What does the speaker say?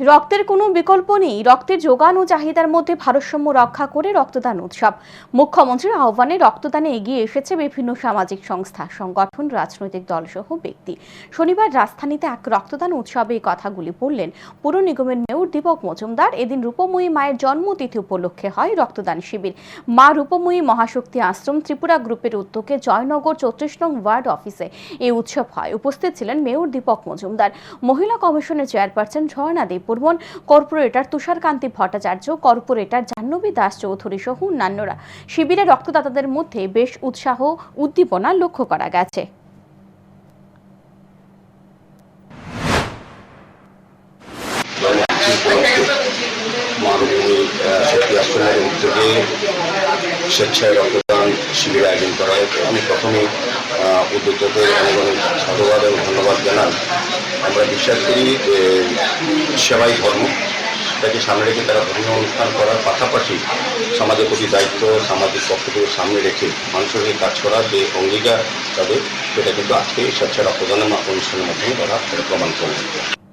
রক্তের কোনো বিকল্প নেই। রক্তের যোগান ও চাহিদার মধ্যে ভারসাম্য রক্ষা করে রক্তদান উৎসব। মুখ্যমন্ত্রীর আহ্বানে রক্তদানে এগিয়ে এসেছে বিভিন্ন সামাজিক সংস্থা, সংগঠন, রাজনৈতিক দলসহ ব্যক্তি। শনিবার রাজধানীতে এক রক্তদান উৎসবে এই কথাগুলি বললেন পুর নিগমের মেয়র দীপক মজুমদার। এদিন রূপময়ী মায়ের জন্মতিথি উপলক্ষে হয় রক্তদান শিবির। মা রূপময়ী মহাশক্তি আশ্রম ত্রিপুরা গ্রুপের উদ্যোগে জয়নগর চৌত্রিশ নং ওয়ার্ড অফিসে এই উৎসব হয়। উপস্থিত ছিলেন মেয়র দীপক মজুমদার। মহিলা কমিশনের chairperson Jharna Deb Barman corporator Tusharkanti Bhattacharya, corporator Jahnavi Das Chowdhury সহ অন্যান্যরা। শিবিরে রক্তদাতাদের মধ্যে বেশ উৎসাহ, উদ্দীপনা লক্ষ্য করা গেছে। উদ্যোগে স্বেচ্ছায় রক্তদান শিবির আয়োজন করা হয়। আমি প্রথমে উদ্যোক্তাদের অনেক অনেক বিশ্বাস করি সেবাই ধর্ম। তাকে সামনে রেখে তারা ধর্মীয় অনুষ্ঠান করার পাশাপাশি সমাজের প্রতি দায়িত্ব, সামাজিক পক্ষকে সামনে রেখে মানুষের হয়ে কাজ করার যে অঙ্গীকার তাদের, সেটা কিন্তু আজকে স্বেচ্ছা রক্তদানের মা- অনুষ্ঠানের মাধ্যমে তারা প্রমাণ করবে